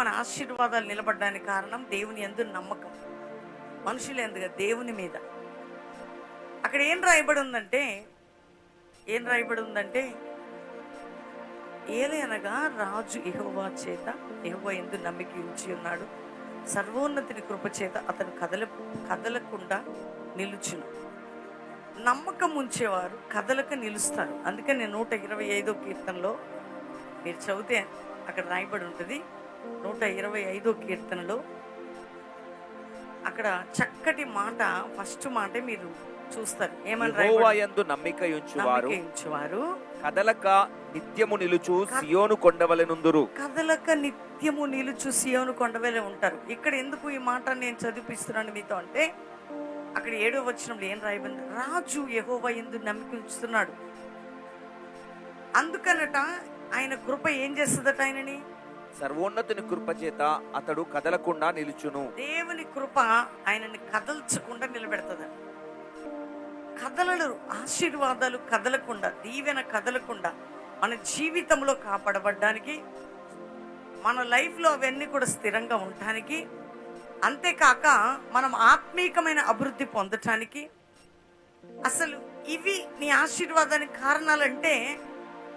మన ఆశీర్వాదాలు నిలబడడానికి కారణం దేవుని ఎందు నమ్మకం. మనుషులు ఎందుగా దేవుని మీద. అక్కడ ఏం రాయబడి ఉందంటే ఏం రాయబడి ఉందంటే ఏలయనగా అనగా రాజు ఎహోవా చేత ఎహోవా ఎందు నమ్మిక ఉంచి ఉన్నాడు. సర్వోన్నతిని కృప చేత అతను కదల కదలకుండా నిలుచును. నమ్మకం ఉంచేవారు కదలక నిలుస్తారు. అందుకని నూట ఇరవై ఐదో కీర్తనలో మీరు చదివితే అక్కడ రాయబడి ఉంటుంది నూట ఇరవై ఐదో కీర్తనలో అక్కడ చక్కటి మాట ఫస్ట్ మాట మీరు చూస్తారు. ఏమని యెహోవా రాయబడి యందు నమ్మిక ఉంచువారు నమ్మిక ఉంచువారు కదలక నిత్యము నిలుచు సియోను కొండవలెనుందురు. కదలక నిత్యము నిలుచు సియోను కొండవేలే ఉంటారు. ఇక్కడ ఎందుకు ఈ మాట నేను చదివిపిస్తున్నాను మీతో అంటే అక్కడ ఏడో వచనంలో ఏం రాయబడింది? రాజు యెహోవా ఎందు నమ్మిక ఉంచుతున్నాడు. అందుకనట ఆయన కృప ఏం చేస్తుందట ఆయనని? సర్వోన్నతుని కృప చేత అతడు కదలకుండా నిలుచును. దేవుని కృప ఆయనని కదల్చకుండా నిలబెడుతుంది. కదలలు ఆశీర్వాదాలు కదలకుండా దీవెన కదలకుండా మన జీవితంలో కాపాడబడ్డానికి మన లైఫ్లో అవన్నీ కూడా స్థిరంగా ఉండటానికి అంతేకాక మనం ఆత్మీకమైన అభివృద్ధి పొందటానికి అసలు ఇవి నీ ఆశీర్వాదానికి కారణాలంటే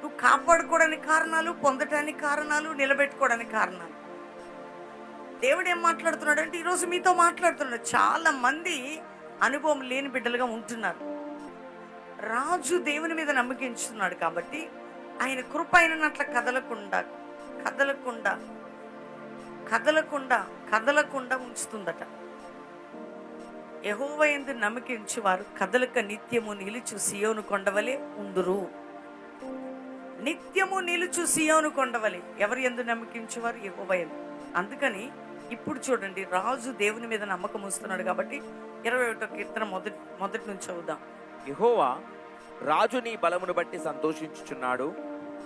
నువ్వు కాపాడుకోవడానికి కారణాలు పొందటానికి కారణాలు నిలబెట్టుకోవడానికి కారణాలు. దేవుడు ఏం మాట్లాడుతున్నాడు అంటే ఈరోజు మీతో మాట్లాడుతున్నాడు చాలా మంది అనుభవం లేని బిడ్డలుగా ఉంటున్నారు. రాజు దేవుని మీద నమ్మకించుతున్నాడు కాబట్టి ఆయన కృప అయినట్ల కదలకుండా కదలకుండా కదలకుండా కదలకుండా ఉంచుతుందట. యహోవయందు నమ్మకించి వారు కదలక నిత్యము నిలుచు సియోను కొండవలే ఉందురు. నిత్యము నిలుచు సియోను కొండవలే. ఎవరి ఎందు నమ్మకించేవారు? ఎందు. అందుకని ఇప్పుడు చూడండి రాజు దేవుని మీద నమ్మకం ఉంచుతున్నాడు కాబట్టి ఇరవై ఒకటో కీర్తన మొదటి మొదటి నుంచి చదువుదాం. యెహోవా రాజు నీ బలమును బట్టి సంతోషించుచున్నాడు.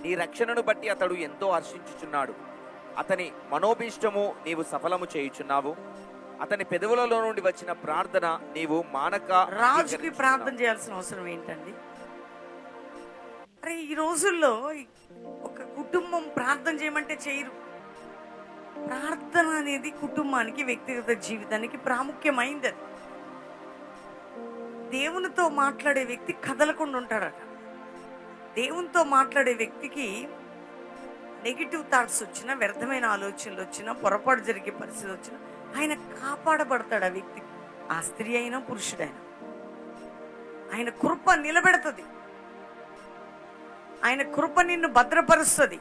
నీ రక్షణను బట్టి అతడు ఎంతో హర్షించుచున్నాడు. అతని మనోభీష్టము నీవు సఫలము చేయుచున్నావు. అతని పెదవులలో నుండి వచ్చిన ప్రార్థన నీవు మానక రాజుకి ప్రార్థన చేయాల్సిన అవసరం ఏంటండి? అరే ఈ రోజుల్లో ఒక కుటుంబం ప్రార్థన చేయమంటే చేయరు. ప్రార్థన అనేది కుటుంబానికి వ్యక్తిగత జీవితానికి ప్రాముఖ్యమైంది అది. దేవునితో మాట్లాడే వ్యక్తి కదలకుండా ఉంటాడట. దేవునితో మాట్లాడే వ్యక్తికి నెగిటివ్ థాట్స్ వచ్చినా వ్యర్థమైన ఆలోచనలు వచ్చినా పొరపాటు జరిగే పరిస్థితి వచ్చినా ఆయన కాపాడబడతాడు ఆ వ్యక్తి. ఆ స్త్రీ అయినా పురుషుడైనా. ఆయన కృప నిలబెడుతుంది. ఆయన కృప నిన్ను భద్రపరుస్తుంది.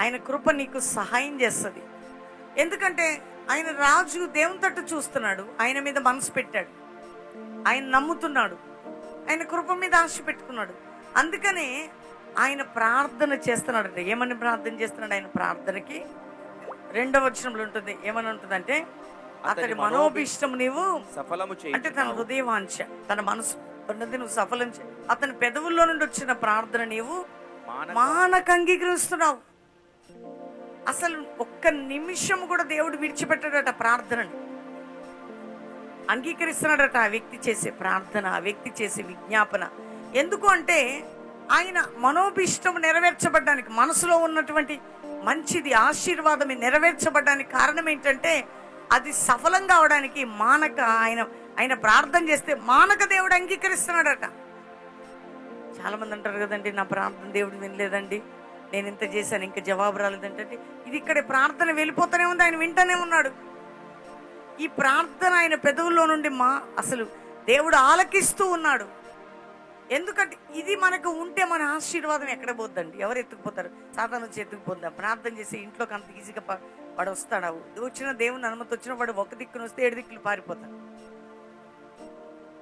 ఆయన కృప నీకు సహాయం చేస్తుంది. ఎందుకంటే ఆయన రాజు దేవుని తట్టు చూస్తున్నాడు. ఆయన మీద మనసు పెట్టాడు. ఆయన నమ్ముతున్నాడు. ఆయన కృప మీద ఆశ పెట్టుకున్నాడు. అందుకనే ఆయన ప్రార్థన చేస్తున్నాడు ఏమని ప్రార్థన చేస్తున్నాడు ఆయన ప్రార్థనకి? రెండవ వచనంలో ఉంటుంది. ఏమని ఉంటుందంటే అతడి మనోభిష్టం నీవు సఫలము అంటే తన హృదయవాంఛ తన మనసు. ఉన్నది నువ్వు సఫలం చే అతని పెదవుల్లో నుండి వచ్చిన ప్రార్థన నీవు మానక మానక అంగీకరిస్తున్నావు. అసలు ఒక్క నిమిషం కూడా దేవుడు విడిచిపెట్టాడట ప్రార్థనని. అంగీకరిస్తున్నాడట ఆ వ్యక్తి చేసే ప్రార్థన ఆ వ్యక్తి చేసే విజ్ఞాపన. ఎందుకు అంటే ఆయన మనోభిష్టం నెరవేర్చబడ్డానికి మనసులో ఉన్నటువంటి మంచిది ఆశీర్వాదం నెరవేర్చబడ్డానికి కారణం ఏంటంటే అది సఫలం కావడానికి మానక ఆయన ఆయన ప్రార్థన చేస్తే మానక దేవుడు అంగీకరిస్తున్నాడట. చాలా మంది అంటారు కదండి నా ప్రార్థన దేవుడు వినలేదండి నేను ఇంత చేశాను ఇంకా జవాబు రాలేదంటే ఇది ఇక్కడ ప్రార్థన వెళ్ళిపోతూనే ఉంది ఆయన వింటూనే ఉన్నాడు. ఈ ప్రార్థన ఆయన పెదవుల్లో నుండి మా అసలు దేవుడు ఆలకిస్తూ ఉన్నాడు. ఎందుకంటే ఇది మనకు ఉంటే మన ఆశీర్వాదం ఎక్కడ పోద్దండి? ఎవరు ఎత్తుకుపోతారు? సాధారణ వచ్చి ఎత్తుకుపోద్దా? ప్రార్థన చేసి ఇంట్లోకి అంత ఈజీగా వాడు వస్తాడు? వచ్చిన దేవుని అనుమతి వచ్చిన వాడు ఒక దిక్కున వస్తే ఏడు దిక్కులు పారిపోతాడు.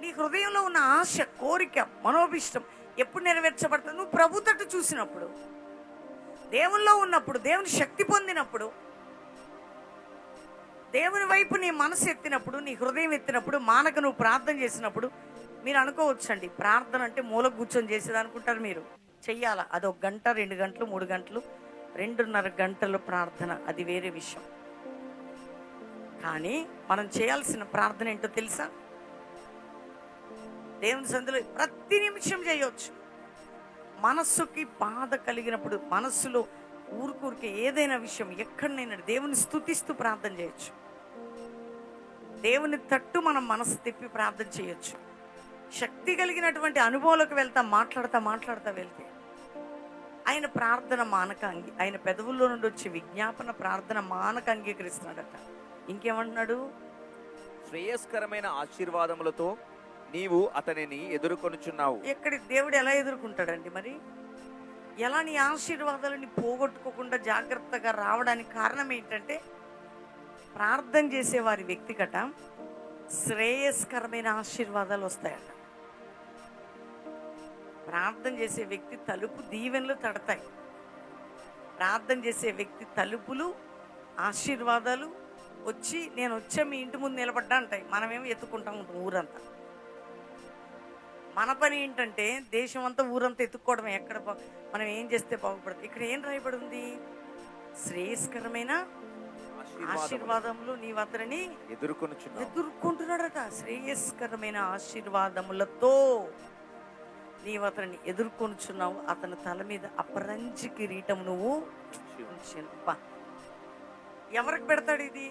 నీ హృదయంలో ఉన్న ఆశ కోరిక మనోభిష్టం ఎప్పుడు నెరవేర్చబడుతుంది నువ్వు ప్రభు తట్టు చూసినప్పుడు దేవుల్లో ఉన్నప్పుడు దేవుని శక్తి పొందినప్పుడు దేవుని వైపు నీ మనసు ఎత్తినప్పుడు నీ హృదయం ఎత్తినప్పుడు మానక నువ్వు ప్రార్థన చేసినప్పుడు మీరు అనుకోవచ్చండి. ప్రార్థన అంటే మూల కూర్చొని చేసేది అనుకుంటారు మీరు. చెయ్యాలా? అది ఒక గంట రెండు గంటలు మూడు గంటలు రెండున్నర గంటలు ప్రార్థన. అది వేరే విషయం. కానీ మనం చేయాల్సిన ప్రార్థన ఏంటో తెలుసా? దేవుని సందులో ప్రతి నిమిషం చేయొచ్చు. మనస్సుకి బాధ కలిగినప్పుడు మనస్సులో ఊరికూరికే ఏదైనా విషయం ఎక్కడనైనా దేవుని స్తుతిస్తూ ప్రార్థన చేయొచ్చు. దేవుని తట్టు మనం మనసు తిప్పి ప్రార్థన చేయొచ్చు. శక్తి కలిగినటువంటి అనుభవంలోకి వెళ్తా మాట్లాడతా మాట్లాడతా వెళ్తే ఆయన ప్రార్థన మానక అంగి ఆయన పెదవుల్లో నుండి వచ్చే విజ్ఞాపన ప్రార్థన మానక అంగీకరిస్తున్నాడట. ఇంకేమంటున్నాడు? శ్రేయస్కరమైన ఆశీర్వాదములతో నీవు అతనిని ఎదుర్కొనుచున్నావు. ఎక్కడి దేవుడు ఎలా ఎదుర్కొంటాడండి మరి? ఎలా నీ ఆశీర్వాదాలని పోగొట్టుకోకుండా జాగ్రత్తగా రావడానికి కారణం ఏంటంటే ప్రార్థన చేసే వారి వ్యక్తిగత శ్రేయస్కరమైన ఆశీర్వాదాలు వస్తాయట. ప్రార్థన చేసే వ్యక్తి తలుపు దీవెనలు తడతాయి. ప్రార్థన చేసే వ్యక్తి తలుపులు ఆశీర్వాదాలు వచ్చి నేను వచ్చే మీ ఇంటి ముందు నిలబడ్డా అంటాయి. మనమేమి ఎత్తుకుంటా ఉంటాం ఊరంతా. మన పని ఏంటంటే దేశం అంతా ఊరంతా ఎత్తుక్కోవడమే. ఎక్కడ మనం ఏం చేస్తే బాగుపడుతుంది? ఇక్కడ ఏం రాయబడి ఉంది శ్రేయస్కరమైన ఆశీర్వాదములు. నీ వద్దరని ఎదుర్కొనుచున్నావు. ఎదుర్కొంటున్నాడట. శ్రేయస్కరమైన ఆశీర్వాదములతో నీ అతన్ని ఎదుర్కొనుచున్నావు. అతని తల మీద అపరంజి కిరీటం నువ్వు. ఎవరికి పెడతాడు ఇది?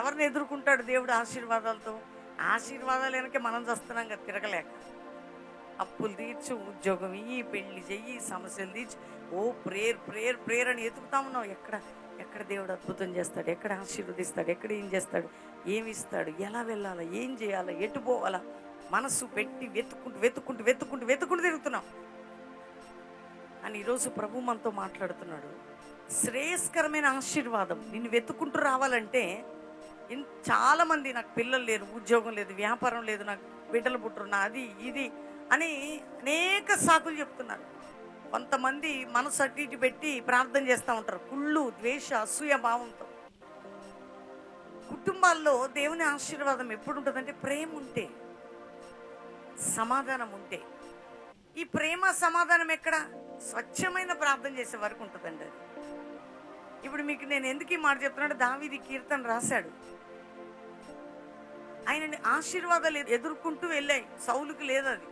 ఎవరిని ఎదుర్కొంటాడు దేవుడు ఆశీర్వాదాలతో? ఆశీర్వాదాలు వెనక మనం చేస్తున్నాం కదా తిరగలేక. అప్పులు తీర్చు ఉద్యోగం ఇయ్యి పెళ్ళి చెయ్యి సమస్యలు తీర్చు. ఓ ప్రేయర్ ప్రేయర్ ప్రేయర్ అని ఎతుకుతా ఉన్నావు. ఎక్కడ ఎక్కడ దేవుడు అద్భుతం చేస్తాడు? ఎక్కడ ఆశీర్వదిస్తాడు? ఎక్కడ ఏం చేస్తాడు? ఏమి ఇస్తాడు? ఎలా వెళ్ళాలా? ఏం చేయాలా? ఎటు పోవాలా? మనసు పెట్టి వెతుక్కుంటూ వెతుక్కుంటూ వెతుక్కుంటూ వెతుక్కుంటూ తిరుగుతున్నాం. అని ఈరోజు ప్రభు మనతో మాట్లాడుతున్నాడు. శ్రేయస్కరమైన ఆశీర్వాదం. నిన్ను వెతుక్కుంటూ రావాలంటే ఇన్- చాలా మంది నాకు పిల్లలు లేరు ఉద్యోగం లేదు వ్యాపారం లేదు నాకు బిడ్డలు పుట్టరు నా అది ఇది అని అనేక సాకులు చెప్తున్నారు. కొంతమంది మనసు అటు ఇటు పెట్టి ప్రార్థన చేస్తూ ఉంటారు. కుళ్ళు ద్వేష అసూయ భావంతో. కుటుంబాల్లో దేవుని ఆశీర్వాదం ఎప్పుడు ఉంటుందంటే ప్రేమ ఉంటే సమాధానం ఉంటే. ఈ ప్రేమ సమాధానం ఎక్కడ? స్వచ్ఛమైన ప్రార్థన చేసే వరకు ఉంటుందండి అది. ఇప్పుడు మీకు నేను ఎందుకు ఈ మాట చెప్తున్నాడు దావీది కీర్తన రాశాడు. ఆయనని ఆశీర్వాదాలు ఎదుర్కొంటూ వెళ్ళాయి. సౌలుకి లేదు అది.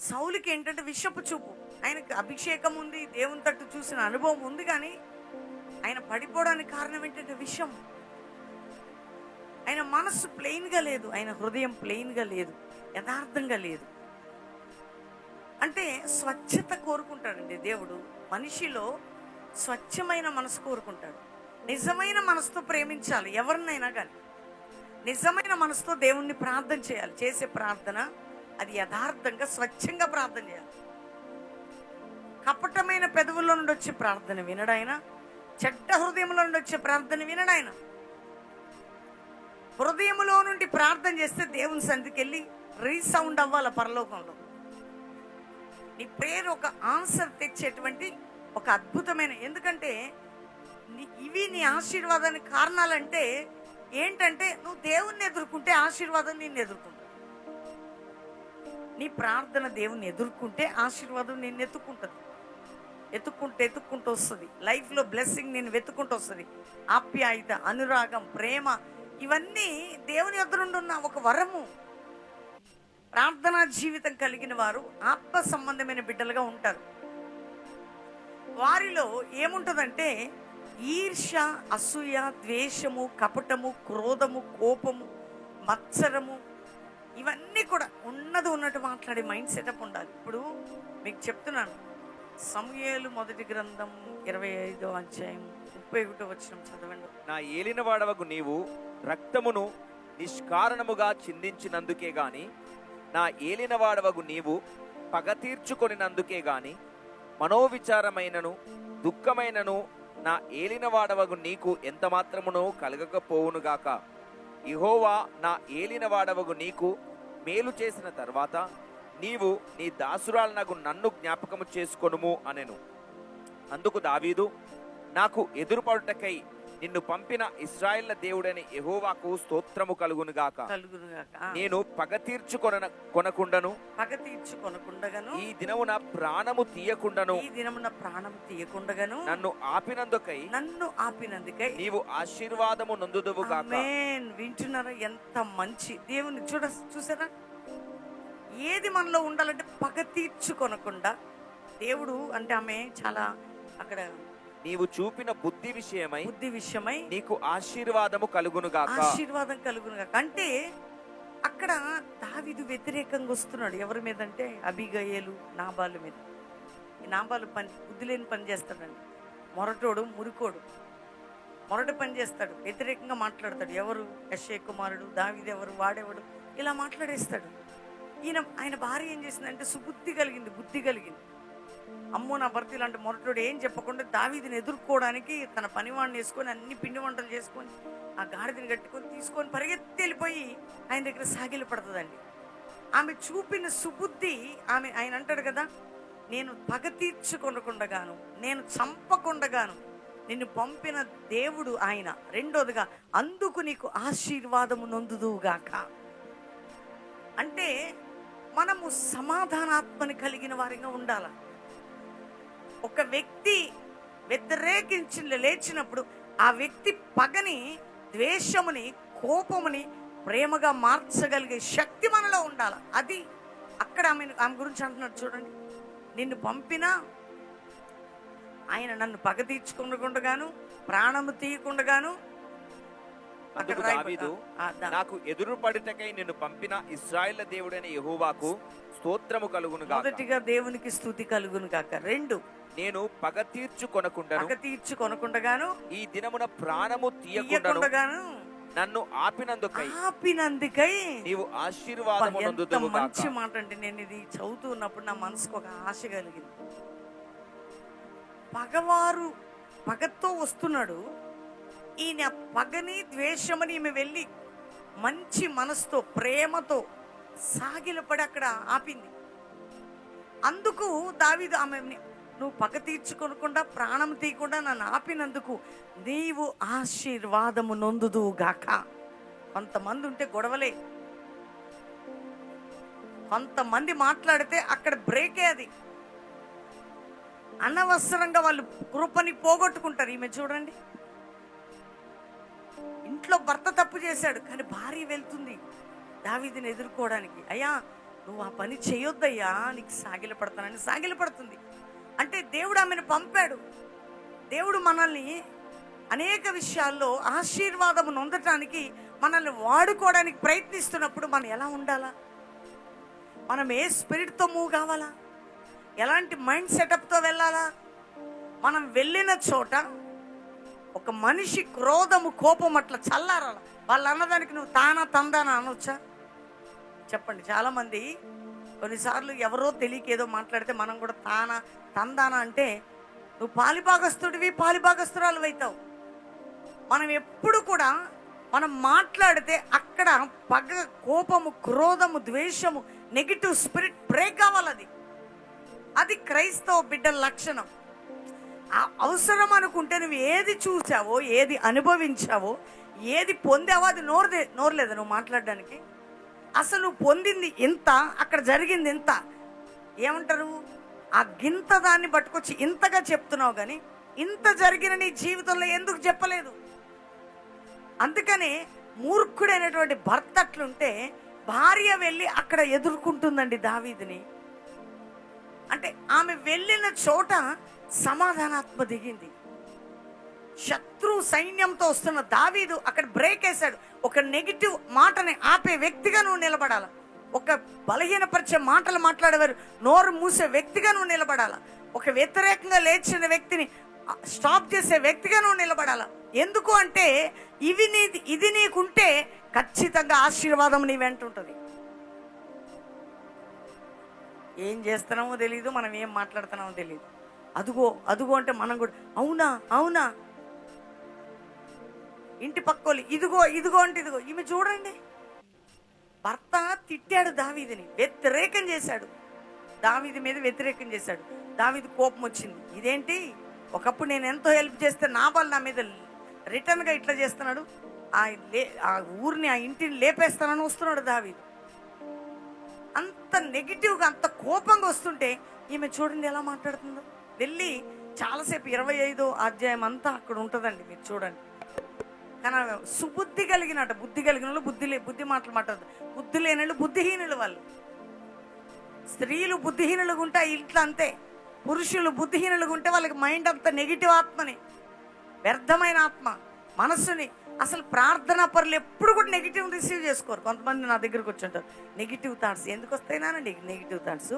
సౌలుకి ఏంటంటే విషపు చూపు. ఆయనకి అభిషేకం ఉంది దేవుని తట్టు చూసిన అనుభవం ఉంది కానీ ఆయన పడిపోవడానికి కారణం ఏంటంటే విషం. ఆయన మనస్సు ప్లెయిన్గా లేదు ఆయన హృదయం ప్లెయిన్గా లేదు యథార్థంగా లేదు. అంటే స్వచ్ఛత కోరుకుంటాడండి దేవుడు. మనిషిలో స్వచ్ఛమైన మనసు కోరుకుంటాడు. నిజమైన మనసుతో ప్రేమించాలి ఎవరినైనా కానీ నిజమైన మనసుతో దేవుణ్ణి ప్రార్థన చేయాలి. చేసే ప్రార్థన అది యథార్థంగా స్వచ్ఛంగా ప్రార్థన చేయాలి. కపటమైన పెదవుల్లో నుండి వచ్చే ప్రార్థన వినడాయన చెడ్డ హృదయంలో నుండి వచ్చే ప్రార్థన వినడాయన హృదయములో నుండి ప్రార్థన చేస్తే దేవుని సంధికి వెళ్ళి రీసౌండ్ అవ్వాలి పరలోకంలో. నీ ప్రేయర్ ఒక ఆన్సర్ తెచ్చేటువంటి ఒక అద్భుతమైన ఎందుకంటే నీ- ఇవి నీ ఆశీర్వాదానికి కారణాలంటే ఏంటంటే నువ్వు దేవుణ్ణి ఎదుర్కొంటే ఆశీర్వాదం నిన్ను ఎదుర్కొంటుంది. నీ ప్రార్థన దేవుణ్ణి ఎదుర్కొంటే ఆశీర్వాదం నిన్ను ఎత్తుకుంటుంది. ఎత్తుక్కుంటూ ఎత్తుక్కుంటూ వస్తుంది. లైఫ్లో బ్లెస్సింగ్ నేను వెతుక్కుంటూ వస్తుంది. ఆప్యాయత అనురాగం ప్రేమ ఇవన్నీ దేవుని ఎదురుండున్న ఉన్న ఒక వరము. ప్రార్థనా జీవితం కలిగిన వారు ఆత్మ సంబంధమైన బిడ్డలుగా ఉంటారు. వారిలో ఏముంటుందంటే ఈర్ష్య అసూయ ద్వేషము కపటము క్రోధము కోపము మత్సరము ఇవన్నీ కూడా ఉన్నది ఉన్నట్టు మాట్లాడే మైండ్ సెటప్ ఉండాలి. ఇప్పుడు మీకు చెప్తున్నాను. సమయలు మొదటి గ్రంథం ఇరవై ఐదో అధ్యాయం ముప్పై ఒకటో వచ్చిన చదవండి. నా ఏలినవాడవగు నీవు రక్తమును నిష్కారణముగా చిందించినందుకే గాని నా ఏలినవాడవగు నీవు పగ తీర్చుకొనినందుకే గాని మనోవిచారమైనను దుఃఖమైనను నా ఏలినవాడవగు నీకు ఎంత మాత్రమునో కలగకపోవునుగాక ఇహోవా నా ఏలినవాడవగు నీకు మేలు చేసిన తర్వాత నీవు నీ దాసురాలనగు నన్ను జ్ఞాపకము చేసుకొనుము అనెను. అందుకు దావీదు నాకు ఎదురుపడుటకై నిన్ను పంపిన ఇస్రాయేళ్ళ దేవుడని యెహోవాకు స్తోత్రము కలుగునుగాక. కలుగునుగాక. ఆ, నేను పగ తీర్చుకొన కొనకుండను. పగ తీర్చుకొనకుండగాను ఈ దినమున ప్రాణము తీయకుండను. ఈ దినమున ప్రాణం తీయకుండగాను. నన్ను ఆపినందుకై నన్ను ఆపినందుకై నీవు ఆశీర్వాదము నొందుదువుగాక. ఆమేన్. వింటున్నారా ఎంత మంచి దేవుని చూడ చూసారా? ఏది మనలో ఉండాలంటే పగ తీర్చుకొనకుండా దేవుడు అంటే ఆమె చాలా అక్కడ నీవు చూపిన బుద్ధి విషయమై బుద్ధి విషయమై నీకు ఆశీర్వాదము కలుగును గాక. ఆశీర్వాదం కలుగును గాక. అంటే అక్కడ దావీదు వ్యతిరేకంగా వస్తున్నాడు. ఎవరి మీద అంటే అబిగయేలు నాబాలు మీద. ఈ నాబాలు పని బుద్ధి లేని పని చేస్తాడండి. మొరటోడు మురికోడు. మొరటి పని చేస్తాడు. వ్యతిరేకంగా మాట్లాడతాడు. ఎవరు? యశ్వ కుమారుడు దావీదు ఎవరు? వాడెవడు? ఇలా మాట్లాడేస్తాడు. ఈయన ఆయన భార్య ఏం చేసిందంటే సుబుద్ధి కలిగింది బుద్ధి కలిగింది. అమ్మో నా భర్త ఇలాంటి మొరటోడు ఏం చెప్పకుండా దావీదిని ఎదుర్కోవడానికి తన పనివాడిని వేసుకొని అన్ని పిండి వంటలు చేసుకొని ఆ గాడిదని కట్టుకొని తీసుకొని పరిగెత్తి వెళ్ళిపోయి ఆయన దగ్గర సాగిలి పడుతుందండి. ఆమె చూపిన సుబుద్ధి ఆమె ఆయన అంటాడు కదా నేను పగ తీర్చుకొనకుండగాను నేను చంపకుండగాను నిన్ను పంపిన దేవుడు ఆయన. రెండోదిగా అందుకు నీకు ఆశీర్వాదము నొందుదుగాక అంటే మనము సమాధానాత్మని కలిగిన వారిగా ఉండాలా? ఒక వ్యక్తి వ్యతిరేకించి లేచినప్పుడు ఆ వ్యక్తి పగని ద్వేషముని కోపముని ప్రేమగా మార్చగలిగే శక్తి మనలో ఉండాలి. అది అక్కడ ఆమె ఆమె గురించి అంటున్నాడు చూడండి. నిన్ను పంపినా ఆయన నన్ను పగ తీర్చుకుండగాను ప్రాణము తీయకుండగాను దావీదు నాకు ఎదురు పడుటకై నిన్ను పంపిన ఇస్రాయేల్ దేవుడైన యెహోవాకు స్తోత్రము కలుగును మొదటిగా దేవునికి స్థుతి కలుగును కాక రెండు నేను పగ తీర్చుకొనకుండను పగ తీర్చి కొనకుండగాను ఈ దినమున ప్రాణము తీయకుండను. తీయకుండగాను నన్ను ఆపినందుకై ఆపినందుకై నీవు ఆశీర్వాదము నొందుదువు మంచి మాట అంటే నేను ఇది చదువుతూ ఉన్నప్పుడు నా మనసుకు ఒక ఆశ కలిగింది. పగవారు పగతో వస్తున్నాడు. ఈయన పగని ద్వేషమని ఈమె వెళ్ళి మంచి మనసుతో ప్రేమతో సాగిలపడి అక్కడ ఆపింది. అందుకు దావీదు ఆమె నువ్వు పగ తీర్చుకోకుండా ప్రాణం తీయకుండా నన్ను ఆపినందుకు నీవు ఆశీర్వాదము నొందుదు గాక. కొంతమంది ఉంటే గొడవలే. కొంతమంది మాట్లాడితే అక్కడ బ్రేకే అది. అనవసరంగా వాళ్ళు కృపని పోగొట్టుకుంటారు. ఈమె చూడండి. ఇంట్లో భర్త తప్పు చేశాడు కానీ భార్య వెళ్తుంది దావీదిని ఎదుర్కోవడానికి. అయ్యా నువ్వు ఆ పని చేయొద్దయ్యా నీకు సాగిలపడతానని సాగిలపడుతుంది. అంటే దేవుడు ఆమెను పంపాడు. దేవుడు మనల్ని అనేక విషయాల్లో ఆశీర్వాదమును నొందటానికి మనల్ని వాడుకోవడానికి ప్రయత్నిస్తున్నప్పుడు మనం ఎలా ఉండాలా? మనం ఏ స్పిరిట్తో మూవ్ కావాలా? ఎలాంటి మైండ్ సెటప్తో వెళ్ళాలా? మనం వెళ్ళిన చోట ఒక మనిషి క్రోధము కోపం అట్లా చల్లారాల? వాళ్ళు అన్నదానికి నువ్వు తానా తందానా అనొచ్చా? చెప్పండి. చాలామంది కొన్నిసార్లు ఎవరో తెలియక ఏదో మాట్లాడితే మనం కూడా తానా తందాన అంటే నువ్వు పాలిభాగస్తుడివి పాలిభాగస్తురాలు అవుతావు. మనం ఎప్పుడు కూడా మనం మాట్లాడితే అక్కడ పగ కోపము క్రోధము ద్వేషము నెగిటివ్ స్పిరిట్ బ్రేక్ కావాలది అది క్రైస్తవ బిడ్డల లక్షణం. ఆ అవసరం అనుకుంటే నువ్వు ఏది చూసావో ఏది అనుభవించావో ఏది పొందావో అది నోరుదే నోరలేదు నువ్వు మాట్లాడడానికి. అసలు నువ్వు పొందింది ఇంత అక్కడ జరిగింది ఇంత. ఏమంటారు? ఆ గింత దాన్ని పట్టుకొచ్చి ఇంతగా చెప్తున్నావు కానీ ఇంత జరిగిన నీ జీవితంలో ఎందుకు చెప్పలేదు? అందుకనే మూర్ఖుడైనటువంటి భర్త అట్లుంటే భార్య వెళ్ళి అక్కడ ఎదుర్కొంటుందండి దావీదిని. అంటే ఆమె వెళ్ళిన చోట సమాధానాత్మ దిగింది. శత్రు సైన్యంతో వస్తున్న దావీదు అక్కడ బ్రేక్ వేశాడు. ఒక నెగిటివ్ మాటని ఆపే వ్యక్తిగా నువ్వు నిలబడాలి. ఒక బలహీనపరిచే మాటలు మాట్లాడేవారు. నోరు మూసే వ్యక్తిగా నువ్వు నిలబడాల? ఒక వ్యతిరేకంగా లేచిన వ్యక్తిని స్టాప్ చేసే వ్యక్తిగా నువ్వు నిలబడాల? ఎందుకు అంటే ఇవి నీ ఇది నీకుంటే ఖచ్చితంగా ఆశీర్వాదం నీ వెంట ఉంటుంది. ఏం చేస్తున్నామో తెలియదు మనం ఏం మాట్లాడుతున్నామో తెలియదు అదుగో అదుగో అంటే మనం కూడా అవునా అవునా? ఇంటి పక్కోళ్ళు ఇదిగో ఇదిగో అంటే ఇదిగో ఈమె చూడండి. భర్త తిట్టాడు దావీదిని వ్యతిరేకం చేశాడు. దావీది మీద వ్యతిరేకం చేశాడు. దావీది కోపం వచ్చింది. ఇదేంటి? ఒకప్పుడు నేను ఎంతో హెల్ప్ చేస్తే నా వాళ్ళు నా మీద రిటర్న్గా ఇట్లా చేస్తున్నాడు. ఆ లే ఆ ఊరిని ఆ ఇంటిని లేపేస్తానని వస్తున్నాడు దావీదు. అంత నెగిటివ్గా అంత కోపంగా వస్తుంటే ఈమె చూడండి ఎలా మాట్లాడుతుందో. వెళ్ళి చాలాసేపు ఇరవై ఐదో అధ్యాయం అంతా అక్కడ ఉంటుందండి మీరు చూడండి. కానీ సుబుద్ధి కలిగినట బుద్ధి కలిగిన వాళ్ళు బుద్ధి లే బుద్ధి మాటలు మాట్లాడదు బుద్ధి లేని వాళ్ళు బుద్ధిహీనులు వాళ్ళు. స్త్రీలు బుద్ధిహీనులుగా ఉంటే ఇంట్లో అంతే. పురుషులు బుద్ధిహీనులుగా ఉంటే వాళ్ళకి మైండ్ అంతా నెగిటివ్ ఆత్మని వ్యర్థమైన ఆత్మ మనస్సుని. అసలు ప్రార్థన పనులు ఎప్పుడు కూడా నెగిటివ్ రిసీవ్ చేసుకోరు. కొంతమంది నా దగ్గరకు వచ్చుంటారు నెగిటివ్ థాట్స్ ఎందుకు వస్తాయినానండి నెగిటివ్ థాట్స్?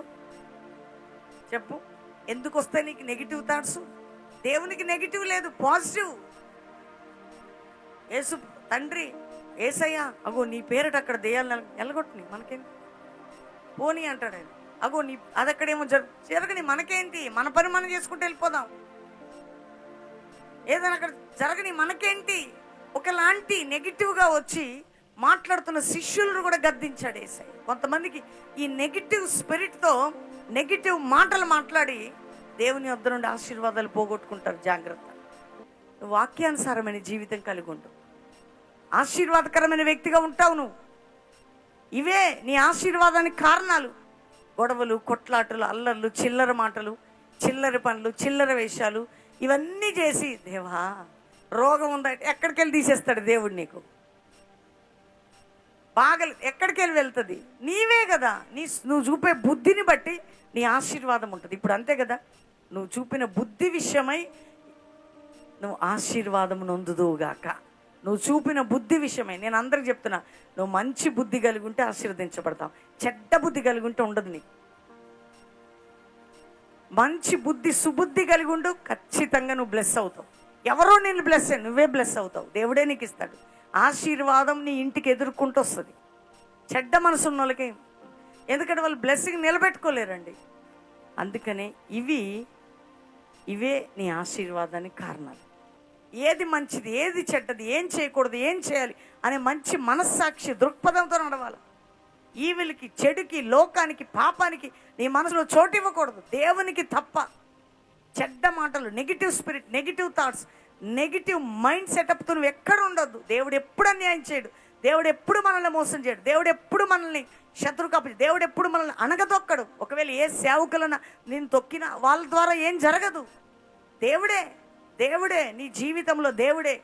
చెప్పు. ఎందుకు వస్తాయి నీకు నెగిటివ్ థాట్స్? దేవునికి నెగిటివ్ లేదు పాజిటివ్. యేసు తండ్రి ఏసయ్యా అగో నీ పేరట అక్కడ దెయ్యాలు ఎలగొట్టుని మనకేంటి? పోనీ అంటాడు ఆయన. అగో నీ అదక్కడేమో జరు జరగని మనకేంటి? మన పని మనం చేసుకుంటూ వెళ్ళిపోదాం. ఏదైనా అక్కడ జరగని మనకేంటి? ఒకలాంటి నెగిటివ్గా వచ్చి మాట్లాడుతున్న శిష్యులను కూడా గద్దించాడు ఏసై కొంతమందికి ఈ నెగిటివ్ స్పిరిట్తో నెగిటివ్ మాటలు మాట్లాడి దేవుని వద్ద నుండి ఆశీర్వాదాలు పోగొట్టుకుంటారు జాగ్రత్త. నువ్వు వాక్యానుసారమైన జీవితం కలిగి ఉండు ఆశీర్వాదకరమైన వ్యక్తిగా ఉంటావు నువ్వు. ఇవే నీ ఆశీర్వాదానికి కారణాలు. గొడవలు కొట్లాటలు అల్లర్లు చిల్లర మాటలు చిల్లర పనులు చిల్లర వేషాలు ఇవన్నీ చేసి దేవా రోగం ఉందా? ఎక్కడికి వెళ్ళి తీసేస్తాడు దేవుడు నీకు? బాగా ఎక్కడికి వెళ్ళి వెళ్తుంది? నీవే కదా. నీ నువ్వు చూపే బుద్ధిని బట్టి నీ ఆశీర్వాదం ఉంటుంది. ఇప్పుడు అంతే కదా. నువ్వు చూపిన బుద్ధి విషయమై నువ్వు ఆశీర్వాదం నొందుదువుగాక నువ్వు చూపిన బుద్ధి విషయమే. నేను అందరికి చెప్తున్నా నువ్వు మంచి బుద్ధి కలిగి ఉంటే ఆశీర్వదించబడతావు. చెడ్డ బుద్ధి కలిగి ఉంటే ఉండదు నీకు మంచి బుద్ధి సుబుద్ధి కలిగి ఉండు ఖచ్చితంగా నువ్వు బ్లెస్ అవుతావు. ఎవరో నేను బ్లెస్ నువ్వే బ్లెస్ అవుతావు. దేవుడే నీకు ఇస్తాడు. ఆశీర్వాదం నీ ఇంటికి ఎదుర్కొంటూ వస్తుంది. చెడ్డ మనసు ఉన్న వాళ్ళకి ఎందుకంటే వాళ్ళు బ్లెస్సింగ్ నిలబెట్టుకోలేరండి. అందుకనే ఇవి ఇవే నీ ఆశీర్వాదానికి కారణాలు. ఏది మంచిది ఏది చెడ్డది ఏం చేయకూడదు ఏం చేయాలి అనే మంచి మనస్సాక్షి దృక్పథంతో నడవాలి. ఈవిలికి చెడుకి లోకానికి పాపానికి నీ మనసులో చోటు ఇవ్వకూడదు. దేవునికి తప్ప చెడ్డ మాటలు negative spirit negative thoughts negative mind సెటప్తో నువ్వు ఎక్కడ ఉండొద్దు. దేవుడు ఎప్పుడు అన్యాయం చేయడు. దేవుడు ఎప్పుడు మనల్ని మోసం చేయడు. దేవుడు ఎప్పుడు మనల్ని శత్రు కాపు దేవుడు ఎప్పుడు మనల్ని అనగతొక్కడు ఒకవేళ ఏ సేవకులను నేను తొక్కినా వాళ్ళ ద్వారా ఏం జరగదు. దేవుడే దేవుడే నీ జీవితంలో దేవుడే.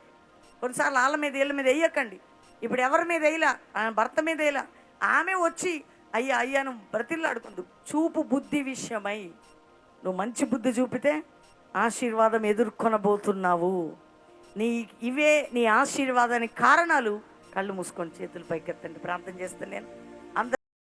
కొన్నిసార్లు వాళ్ళ మీద వీళ్ళ మీద వేయకండి. ఇప్పుడు ఎవరి మీద వేయలా? భర్త మీద వేయలా? ఆమె వచ్చి అయ్యా అయ్యాను బ్రతిల్లాడుకుందు చూపు బుద్ధి విషయమై. నువ్వు మంచి బుద్ధి చూపితే ఆశీర్వాదం ఎదుర్కొనబోతున్నావు. నీ ఇవే నీ ఆశీర్వాదానికి కారణాలు కళ్ళు మూసుకొని చేతులు పైకెత్తండి. ప్రార్థన చేస్తాను నేను.